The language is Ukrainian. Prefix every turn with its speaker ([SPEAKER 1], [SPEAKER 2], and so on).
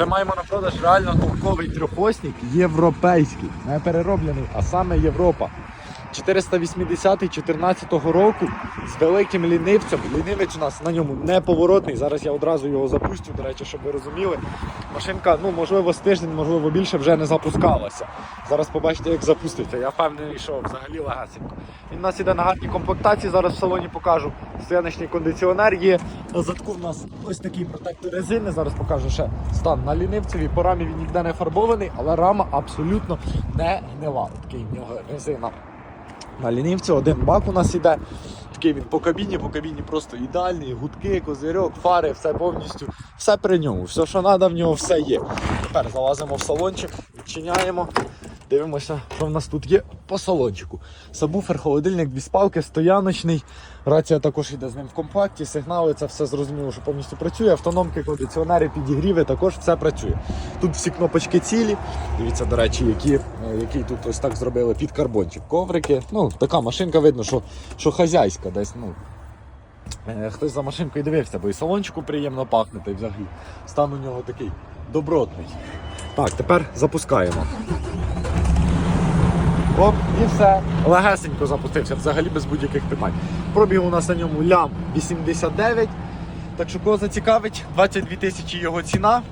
[SPEAKER 1] Ще маємо на продаж реально толковий трьохосник європейський, не перероблений, а саме Європа. 480 14 року з великим лінивцем. Лінивець у нас на ньому неповоротний. Зараз я одразу його запустю, до речі, щоб ви розуміли. Машинка, ну можливо, з тиждень, можливо, більше вже не запускалася. Зараз побачите, як запуститься. Я впевнений, що взагалі легасенько. Він у нас іде на гарній комплектації. Зараз в салоні покажу. Стояночний кондиціонер є. На задку в нас ось такий протектор резини. Зараз покажу ще стан на лінивцеві. По рамі він ніде не фарбований, але рама абсолютно не гнила. Такий в нього резина на лінівці. Один бак у нас іде. Такий він по кабіні, по кабіні просто ідеальний, гудки, козирьок, фари, все повністю, все при ньому. Все, що треба, в нього все є. Тепер залазимо в салончик, відчиняємо. Дивимося, що в нас тут є по салончику. Сабвуфер, холодильник, дві спалки, стояночний. Рація також йде з ним в компакті, сигнали, це все зрозуміло, що повністю працює. Автономки, кондиціонери, підігріви, також все працює. Тут всі кнопочки цілі. Дивіться, до речі, які, е, які тут ось так зробили під карбончик. Коврики. Ну, така машинка видно, що, що хазяйська десь. ну, Е, Хтось за машинкою дивився, бо і салончику приємно пахне, та й взагалі стан у нього такий добротний. Так, тепер запускаємо. Оп, і все. Легесенько запустився, взагалі без будь-яких питань. Пробіг у нас на ньому лям 89. Так що кого зацікавить, 22 тисячі його ціна.